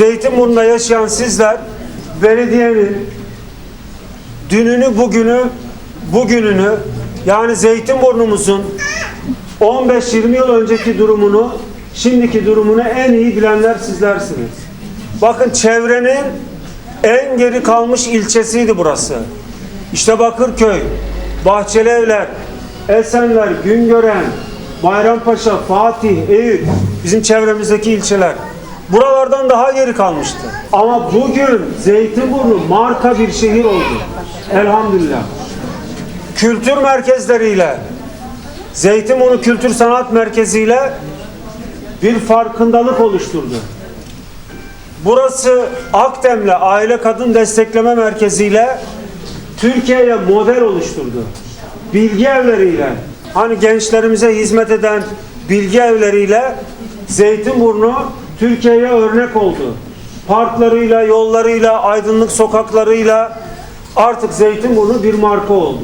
Zeytinburnu'nda yaşayan sizler belediyenin dününü bugünü bugününü yani Zeytinburnu'muzun 15-20 yıl önceki durumunu şimdiki durumunu en iyi bilenler sizlersiniz. Bakın çevrenin en geri kalmış ilçesiydi burası. İşte Bakırköy, Bahçelievler, Esenler, Güngören, Bayrampaşa, Fatih, Eyüp bizim çevremizdeki ilçeler. Buralardan daha geri kalmıştı. Ama bugün Zeytinburnu marka bir şehir oldu. Elhamdülillah. Kültür merkezleriyle, Zeytinburnu Kültür Sanat Merkezi ile bir farkındalık oluşturdu. Burası Akdem'le Aile Kadın Destekleme Merkezi ile Türkiye'ye model oluşturdu. Bilgi evleriyle, hani gençlerimize hizmet eden bilgi evleriyle Zeytinburnu Türkiye'ye örnek oldu. Parklarıyla, yollarıyla, aydınlık sokaklarıyla artık Zeytinburnu bir marka oldu.